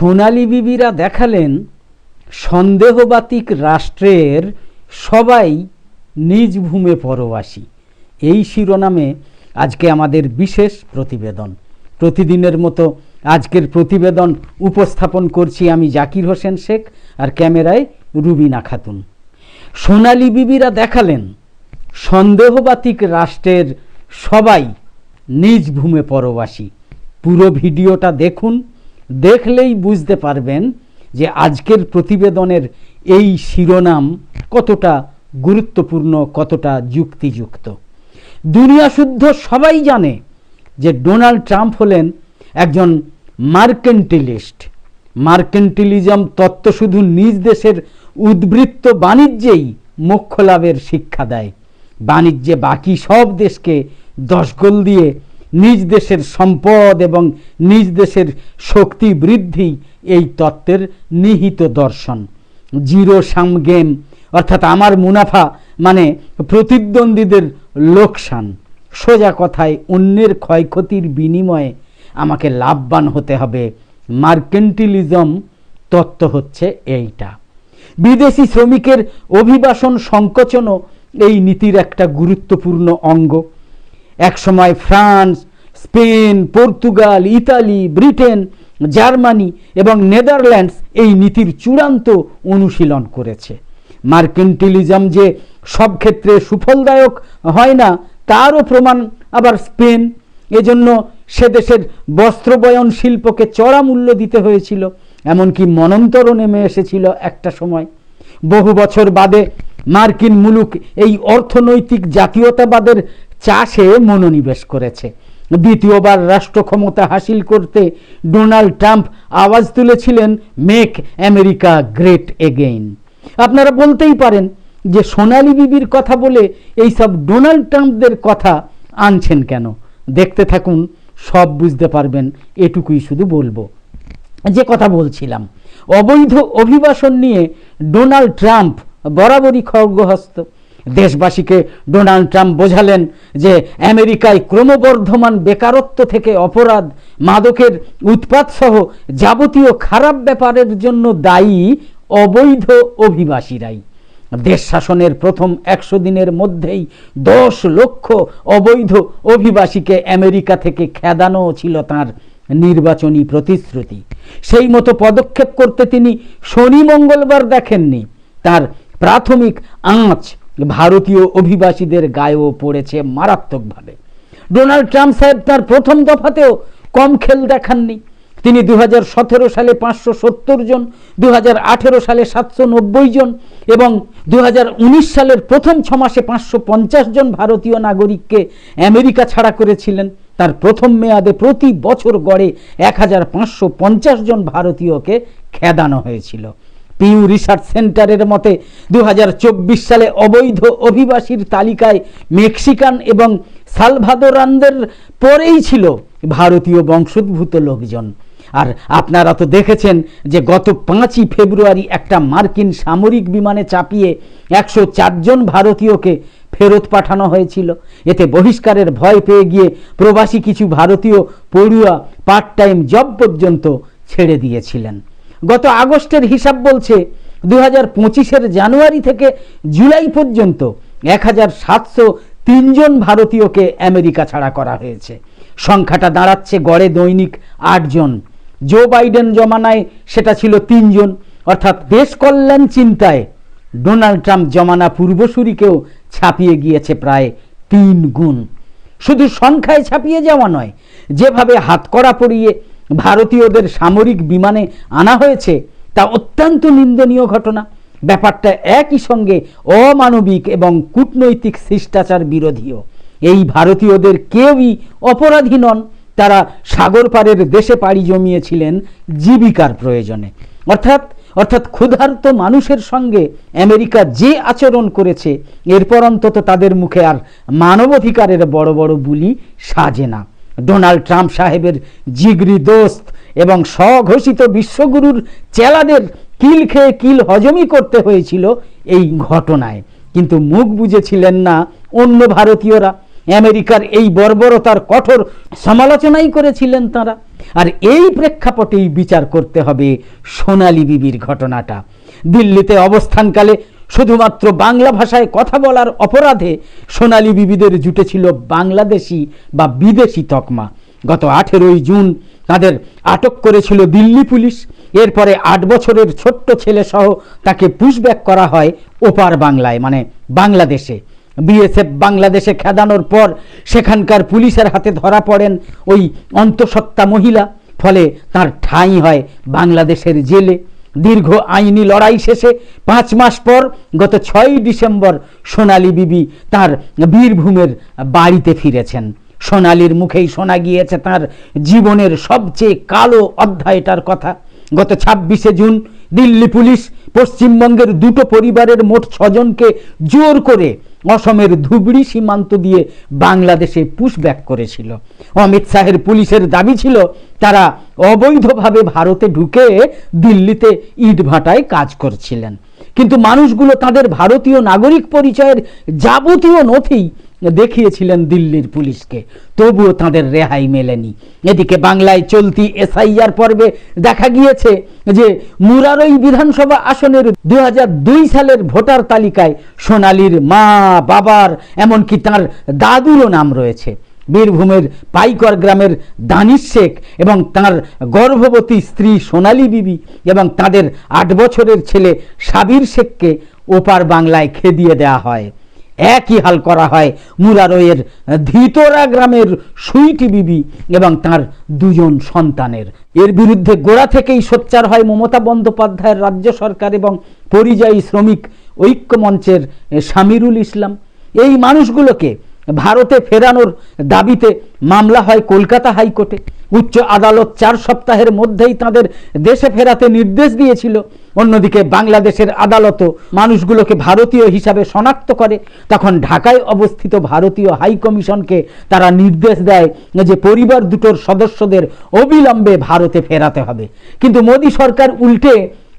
সোনালী বিবিরা দেখালেন সন্দেহবাতিক রাষ্ট্রের সবাই নিজ ভূমে পরবাসী। এই শিরোনামে আজকে আমাদের বিশেষ প্রতিবেদন। প্রতিদিনের মতো আজকের প্রতিবেদন উপস্থাপন করছি আমি জাকির হোসেন শেখ আর ক্যামেরায় রুবিনা খাতুন। সোনালী বিবিরা দেখালেন সন্দেহবাতিক রাষ্ট্রের সবাই নিজ ভূমে পরবাসী। পুরো ভিডিওটা দেখুন দেখলেই বুঝতে পারবেন যে আজকের প্রতিবেদনের এই শিরোনাম কতটা গুরুত্বপূর্ণ, কতটা যুক্তিযুক্ত। দুনিয়া শুদ্ধ সবাই জানে যে ডোনাল্ড ট্রাম্প হলেন একজন মার্কেন্টিলিস্ট। মার্কেন্টিলিজম তত্ত্ব শুধু নিজ দেশের উদ্বৃত্ত বাণিজ্যেই মোক্ষ লাভের শিক্ষা দেয়। বাণিজ্যে বাকি সব দেশকে দশগোল দিয়ে নিজ দেশের সম্পদ এবং নিজ দেশের শক্তি বৃদ্ধি এই তত্ত্বের নিহিত দর্শন। জিরো সাম গেম, অর্থাৎ আমার মুনাফা মানে প্রতিদ্বন্দ্বীদের লোকসান। সোজা কথায় অন্যের ক্ষয়ক্ষতির বিনিময়ে আমাকে লাভবান হতে হবে। মার্কেন্টিলিজম তত্ত্ব হচ্ছে এইটা। বিদেশি শ্রমিকের অভিবাসন সংকোচনও এই নীতির একটা গুরুত্বপূর্ণ অঙ্গ। একসময় France, Spain, Portugal, Italy, Britain, Germany এবং নেদারল্যান্ডস এই নীতির চূড়ান্ত অনুশীলন করেছে। মার্কেন্টিলিজম যে সব ক্ষেত্রে সুফলদায়ক হয় না, তারও প্রমাণ আবার স্পেন। এজন্য সে দেশের বস্ত্রবয়ন শিল্পকে চড়া মূল্য দিতে হয়েছিল, এমনকি মনন্তরও নেমে এসেছিল একটা সময়। বহু বছর বাদে মার্কিন মুলুক এই অর্থনৈতিক জাতীয়তাবাদের চাষে মনোনিবেশ করেছে। দ্বিতীয়বার রাষ্ট্র ক্ষমতা হাসিল করতে ডোনাল্ড ট্রাম্প আওয়াজ তুলেছিলেন, মেক আমেরিকা গ্রেট এগেইন। আপনারা বলতেই পারেন যে সোনালী বিবির কথা বলে এই সব ডোনাল্ড ট্রাম্পদের কথা আনছেন কেন? দেখতে থাকুন, সব বুঝতে পারবেন, এটুকুই শুধু বলব। যে কথা বলছিলাম, অবৈধ অভিবাসন নিয়ে ডোনাল্ড ট্রাম্প বরাবরই খড়গহস্ত। দেশবাসীকে ডোনাল্ড ট্রাম্প বোঝালেন যে আমেরিকায় ক্রমবর্ধমান বেকারত্ব থেকে অপরাধ, মাদকের উৎপাত সহ যাবতীয় খারাপ ব্যাপারের জন্য দায়ী অবৈধ অভিবাসীরাই। দেশ শাসনের প্রথম একশো দিনের মধ্যেই দশ লক্ষ অবৈধ অভিবাসীকে আমেরিকা থেকে খেদানো ছিল তার নির্বাচনী প্রতিশ্রুতি। সেই মতো পদক্ষেপ করতে তিনি শনি মঙ্গলবার দেখেননি। তার প্রাথমিক আঁচ ভারতীয় অভিবাসীদের গায়েও পড়েছে মারাত্মকভাবে। ডোনাল্ড ট্রাম্প সাহেব তার প্রথম দফাতেও কম খেল দেখাননি। তিনি দু হাজার সতেরো সালে পাঁচশো সত্তর জন দু হাজার আঠেরো সালে সাতশো নব্বই জন এবং দু হাজার উনিশ সালের প্রথম ছমাসে পাঁচশো পঞ্চাশ জন ভারতীয় নাগরিককে আমেরিকা ছাড়া করেছিলেন। তার প্রথম মেয়াদে প্রতি বছর গড়ে এক হাজার পাঁচশো পঞ্চাশ জন ভারতীয়কে খেদানো হয়েছিল। পিউ রিসার্চ সেন্টারের মতে দু হাজার চব্বিশ সালে অবৈধ অভিবাসীর তালিকায় মেক্সিকান এবং সালভাদোরানদের পরেই ছিল ভারতীয় বংশোদ্ভূত লোকজন। আর আপনারা তো দেখেছেন যে গত পাঁচই ফেব্রুয়ারি একটা মার্কিন সামরিক বিমানে চাপিয়ে একশো চারজন ভারতীয়কে ফেরত পাঠানো হয়েছিল। এতে বহিষ্কারের ভয় পেয়ে গিয়ে প্রবাসী কিছু ভারতীয় পড়ুয়া পার্ট টাইম জব পর্যন্ত ছেড়ে দিয়েছিলেন। গত আগস্টের হিসাব বলছে দু হাজার পঁচিশের জানুয়ারি থেকে জুলাই পর্যন্ত এক হাজার সাতশো তিনজন ভারতীয়কে আমেরিকা ছাড়া করা হয়েছে। সংখ্যাটা দাঁড়াচ্ছে গড়ে দৈনিক আটজন জো বাইডেন জমানায় সেটা ছিল তিনজন অর্থাৎ দেশ কল্যাণ চিন্তায় ডোনাল্ড ট্রাম্প জমানা পূর্বসূরিকেও ছাপিয়ে গিয়েছে প্রায় তিন গুণ। শুধু সংখ্যায় ছাপিয়ে যাওয়া নয়, যেভাবে হাতকড়া পরিয়ে ভারতীয়দের সামরিক বিমানে আনা হয়েছে, তা অত্যন্ত নিন্দনীয় ঘটনা। ব্যাপারটা একই সঙ্গে অমানবিক এবং কূটনৈতিক শিষ্টাচার বিরোধীও। এই ভারতীয়দের কেউই অপরাধী নন, তারা সাগর পারের দেশে পাড়ি জমিয়েছিলেন জীবিকার প্রয়োজনে। অর্থাৎ অর্থাৎ ক্ষুধার্ত মানুষের সঙ্গে আমেরিকা যে আচরণ করেছে, এরপর অন্তত তাদের মুখে আর মানবাধিকারের বড় বড় বুলি সাজে না। ডোনাল্ড ট্রাম্প সাহেবের জিগরি দোস্ত এবং স্বঘোষিত বিশ্বগুরুর চেলাদের কিল খেয়ে কিল হজমই করতে হয়েছিল এই ঘটনায়। কিন্তু মুখ বুঝেছিলেন না অন্য ভারতীয়রা। আমেরিকার এই বর্বরতার কঠোর সমালোচনাই করেছিলেন তারা। আর এই প্রেক্ষাপটেই বিচার করতে হবে সোনালি বিবির ঘটনাটা। দিল্লিতে অবস্থানকালে শুধুমাত্র বাংলা ভাষায় কথা বলার অপরাধে সোনালী বিবিদের জুটেছিল বাংলাদেশি বা বিদেশি তকমা। গত আঠেরোই জুন তাদের আটক করেছিল দিল্লি পুলিশ। এরপরে আট বছরের ছোট্ট ছেলে সহ তাকে পুশব্যাক করা হয় ওপার বাংলায় মানে বাংলাদেশে। বিএসএফ বাংলাদেশে খেদানোর পর সেখানকার পুলিশের হাতে ধরা পড়েন ওই অন্তঃসত্ত্বা মহিলা, ফলে তার ঠাঁই হয় বাংলাদেশের জেলে। দীর্ঘ আইনি লড়াই শেষে পাঁচ মাস পর গত ছয়ই ডিসেম্বর সোনালী বিবি তার বীরভূমের বাড়িতে ফিরেছেন। সোনালির মুখেই শোনা গিয়েছে তার জীবনের সবচেয়ে কালো অধ্যায়টার কথা। গত ছাব্বিশে জুন দিল্লি পুলিশ পশ্চিমবঙ্গের দুটো পরিবারের মোট ছজনকে জোর করে অসমের ধুবড়ি সীমান্ত দিয়ে বাংলাদেশে পুশব্যাক করেছিল। অমিত শাহের পুলিশের দাবি ছিল, তারা অবৈধভাবে ভারতে ঢুকে দিল্লিতে ইটভাটায় কাজ করছিলেন। কিন্তু মানুষগুলো তাদের ভারতীয় নাগরিক পরিচয়ের যাবতীয় নথি দেখিয়েছিলেন দিল্লির পুলিশকে। তবুও তাদের রেহাই মেলেনি। এদিকে বাংলায় চলতি এসআইআর পর্বে দেখা গিয়েছে যে মুরারই বিধানসভা আসনের দু হাজার দুই সালের ভোটার তালিকায় সোনালীর মা, বাবার, এমনকি তার দাদুরও নাম রয়েছে। বীরভূমের পাইকর গ্রামের দানিশ শেখ এবং তার গর্ভবতী স্ত্রী সোনালী বিবি এবং তাদের আট বছরের ছেলে সাবির শেখকে ওপার বাংলায় খেদিয়ে দেওয়া হয়। একই হাল করা হয়। মুরারয়ের ধিতরা গ্রামের সুইটি বিবি এবং তার দুজন সন্তানের। এর বিরুদ্ধে গোড়া থেকেই সোচ্চার হয় মমতা বন্দ্যোপাধ্যায়ের রাজ্য সরকার এবং পরিযায়ী শ্রমিক ঐক্য মঞ্চের সামিরুল ইসলাম। এই মানুষগুলোকে ভারতে ফেরানোর দাবিতে মামলা হয় কলকাতা হাইকোর্টে। উচ্চ আদালত চার সপ্তাহের মধ্যেই তাদের দেশে ফেরাতে নির্দেশ দিয়েছিল। অন্যদিকে বাংলাদেশের আদালতও মানুষগুলোকে ভারতীয় হিসাবে শনাক্ত করে। তখন ঢাকায় অবস্থিত ভারতীয় হাই কমিশনকে তারা নির্দেশ দেয় যে পরিবার দুটোর সদস্যদের অবিলম্বে ভারতে ফেরাতে হবে। কিন্তু মোদী সরকার উল্টে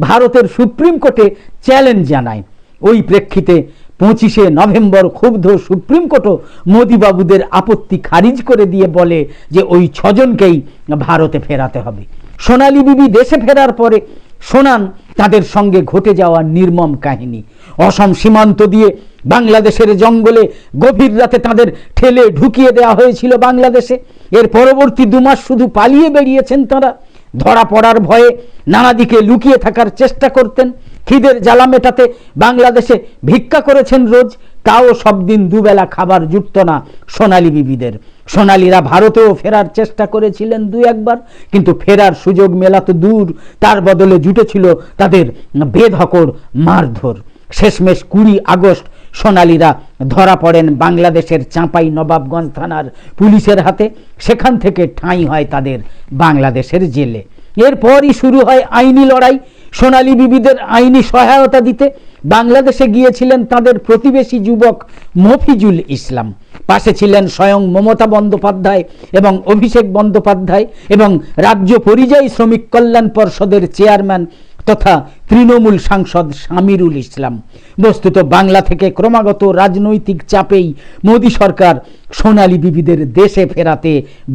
ভারতের সুপ্রিম কোর্টে চ্যালেঞ্জ জানায়। ওই প্রেক্ষিতে পঁচিশে নভেম্বর ক্ষুব্ধ সুপ্রিম কোর্টও মোদীবাবুদের আপত্তি খারিজ করে দিয়ে বলে যে ওই ছজনকেই ভারতে ফেরাতে হবে। সোনালী বিবি দেশে ফেরার পরে শোনান তাদের সঙ্গে ঘটে যাওয়া নির্মম কাহিনী। অসম সীমান্ত দিয়ে বাংলাদেশের জঙ্গলে গভীর রাতে তাদের ঠেলে ঢুকিয়ে দেওয়া হয়েছিল বাংলাদেশে। এর পরবর্তী দুমাস শুধু পালিয়ে বেরিয়েছেন তারা। ধরা পড়ার ভয়ে নানা দিকে লুকিয়ে থাকার চেষ্টা করতেন। খিদের জ্বালা মেটাতে বাংলাদেশে ভিক্ষা করেছেন রোজ। তাও সব দিন দুবেলা খাবার জুটত না সোনালী বিবিদের। সোনালীরা ভারতেও ফেরার চেষ্টা করেছিলেন দু একবার, কিন্তু ফেরার সুযোগ মেলা তো দূর। তার বদলে জুটেছিল তাদের বেধকর মারধর। শেষমেশ কুড়ি আগস্ট সোনালীরা ধরা পড়েন বাংলাদেশের চাঁপাই নবাবগঞ্জ থানার পুলিশের হাতে। সেখান থেকে ঠাঁই হয় তাদের বাংলাদেশের জেলে। এরপরই শুরু হয় আইনি লড়াই। সোনালী বিবিদের আইনি সহায়তা দিতে বাংলাদেশে গিয়েছিলেন তাদের প্রতিবেশী যুবক মফিজুল ইসলাম। পাশে ছিলেন স্বয়ং মমতা বন্দ্যোপাধ্যায় এবং অভিষেক বন্দ্যোপাধ্যায় এবং রাজ্য পরিযায়ী শ্রমিক কল্যাণ পর্ষদের চেয়ারম্যান তথা তৃণমূল সাংসদ সামিরুল ইসলাম। বস্তুত বাংলা থেকে ক্রমাগত রাজনৈতিক চাপেই মোদী সরকার সোনালী বিবিদের দেশে ফেরাতে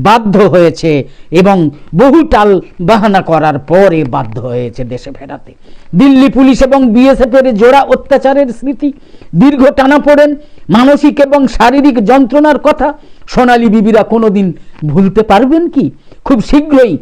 বাধ্য হয়েছে এবং বহু টাল বাহানা করার পরে বাধ্য হয়েছে দেশে ফেরাতে। দিল্লি পুলিশ এবং বিএসএফের জোড়া অত্যাচারের স্মৃতি দীর্ঘ টানা পড়েন মানসিক এবং শারীরিক যন্ত্রণার কথা সোনালী বিবিরা কোনোদিন ভুলতে পারবেন কি? খুব শীঘ্রই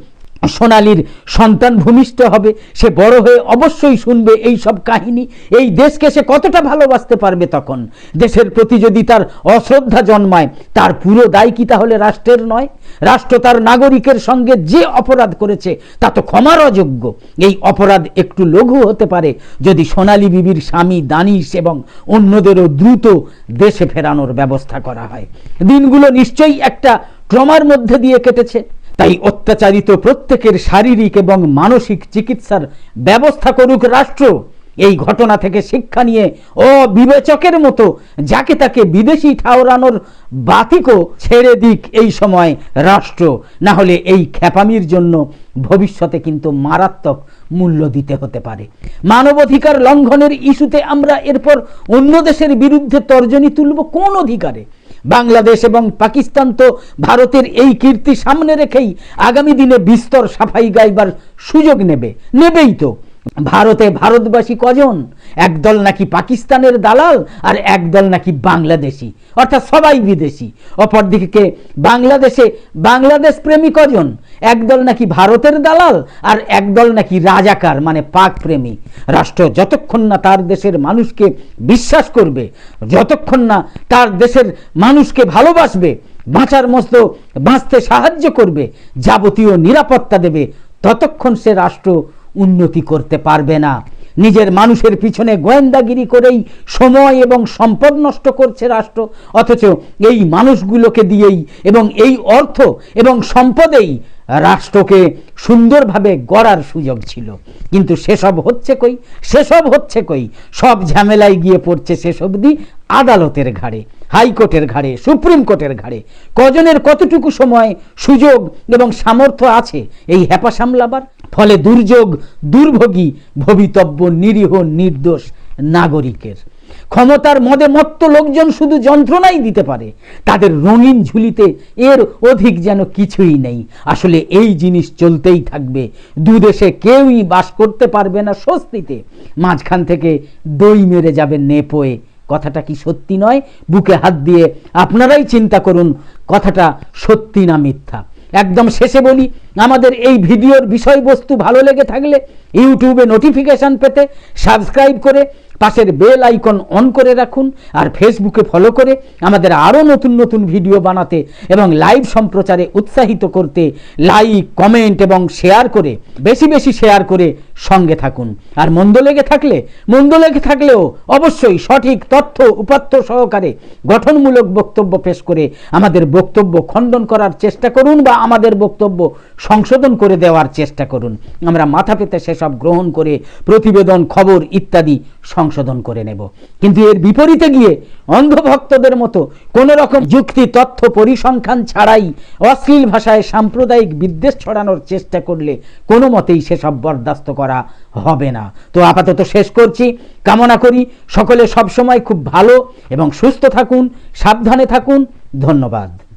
সোনালির সন্তান ভূমিষ্ঠ হবে, সে বড় হয়ে অবশ্যই শুনবে এই সব কাহিনী। এই দেশকে সে কতটা ভালোবাসতে পারবে তখন? দেশের প্রতি যদি তার অশ্রদ্ধা জন্মায়, তার পুরো দায় কি তাহলে রাষ্ট্রের নয়? রাষ্ট্র তার নাগরিকের সঙ্গে যে অপরাধ করেছে, তা তো ক্ষমার অযোগ্য। এই অপরাধ একটু লঘু হতে পারে, যদি সোনালী বিবির স্বামী দানিশ এবং অন্যদেরও দ্রুত দেশে ফেরানোর ব্যবস্থা করা হয়। দিনগুলো নিশ্চয়ই একটা ট্রমার মধ্যে দিয়ে কেটেছে। তাই অত্যাচারিত প্রত্যেকের শারীরিক এবং মানসিক চিকিৎসার ব্যবস্থা করুক রাষ্ট্র। এই ঘটনা থেকে শিক্ষা নিয়ে অবিবেচকের মতো যাকে তাকে বিদেশি ঠাওরানোর বাতিকও ছেড়ে দিক এই সময় রাষ্ট্র। না হলে এই খ্যাপামির জন্য ভবিষ্যতে কিন্তু মারাত্মক মূল্য দিতে হতে পারে। মানবাধিকার লঙ্ঘনের ইস্যুতে আমরা এরপর অন্য দেশের বিরুদ্ধে তর্জনী তুলব কোন অধিকারে? বাংলাদেশ এবং পাকিস্তান তো ভারতের এই কীর্তি সামনে রেখেই আগামী দিনে বিস্তর সাফাই গাইবার সুযোগ নেবে। নেবেই তো। ভারতে ভারতবাসী কজন? একদল নাকি পাকিস্তানের দালাল আর একদল নাকি বাংলাদেশি। অর্থাৎ সবাই বিদেশি। অপরদিকে বাংলাদেশে। বাংলাদেশ প্রেমী কজন? একদল নাকি ভারতের দালাল আর একদল নাকি রাজাকার মানে পাক প্রেমী। রাষ্ট্র যতক্ষণ না তার দেশের মানুষকে বিশ্বাস করবে, যতক্ষণ না তার দেশের মানুষকে ভালোবাসবে, বাঁচার মতো বাঁচতে সাহায্য করবে, যাবতীয় নিরাপত্তা দেবে, ততক্ষণ সে রাষ্ট্র উন্নতি করতে পারবে না। নিজের মানুষের পিছনে গোয়েন্দাগিরি করেই সময় এবং সম্পদ নষ্ট করছে রাষ্ট্র। অথচ এই মানুষগুলোকে দিয়েই এবং এই অর্থ এবং সম্পদেই রাষ্ট্রকে সুন্দরভাবে গড়ার সুযোগ ছিল। কিন্তু সেসব হচ্ছে কই? সেসব হচ্ছে কই? সব ঝামেলায় গিয়ে পড়ছে সেসব দি আদালতের ঘাড়ে, হাইকোর্টের ঘাড়ে, সুপ্রিম কোর্টের ঘাড়ে। কজনের কতটুকু সময়, সুযোগ এবং সামর্থ্য আছে, এই হ্যাপা সামলাবার ফলে দুর্যোগ দুর্ভোগী ভবিতব্য নিরীহ, নির্দোষ নাগরিকের। ক্ষমতার মদে মত্ত লোকজন শুধু যন্ত্রণাই দিতে পারে। তাদের রঙিন ঝুলিতে এর অধিক যেন কিছুই নেই। আসলে এই জিনিস চলতেই থাকবে। দুদেশে কেউই বাস করতে পারবে না স্বস্তিতে। মাঝখান থেকে দই মেরে যাবে নেপোয়ে। কথাটা কি সত্যি নয়? বুকে হাত দিয়ে আপনারাই চিন্তা করুন। কথাটা সত্যি না মিথ্যা। একদম শেষে বলি, আমাদের এই ভিডিওর বিষয়বস্তু ভালো লেগে থাকলে ইউটিউবে নোটিফিকেশান পেতে সাবস্ক্রাইব করে পাশের বেল আইকন অন করে রাখুন আর ফেসবুকে ফলো করে আমাদের আরও নতুন নতুন ভিডিও বানাতে এবং লাইভ সম্প্রচারে উৎসাহিত করতে লাইক কমেন্ট এবং শেয়ার করে, বেশি বেশি শেয়ার করে সঙ্গে থাকুন। আর মন্দ লেগে থাকলে, মন্দ লেগে থাকলেও অবশ্যই সঠিক তথ্য, উপাত্ত সহকারে গঠনমূলক বক্তব্য পেশ করে আমাদের বক্তব্য খণ্ডন করার চেষ্টা করুন বা আমাদের বক্তব্য সংশোধন করে দেওয়ার চেষ্টা করুন। আমরা মাথা পেতে সেসব গ্রহণ করে প্রতিবেদন, খবর ইত্যাদি সংশোধন করে নেব। কিন্তু এর বিপরীতে গিয়ে অন্ধভক্তদের মতো কোনো রকম যুক্তি, তথ্য পরিসংখ্যান ছাড়াই অশ্লীল ভাষায় সাম্প্রদায়িক বিদ্বেষ ছড়ানোর চেষ্টা করলে কোনো মতেই সেসব বরদাস্ত করা হবে না। তো আপাতত শেষ করছি। কামনা করি সকলে সবসময় খুব ভালো এবং সুস্থ থাকুন, সাবধানে থাকুন। ধন্যবাদ।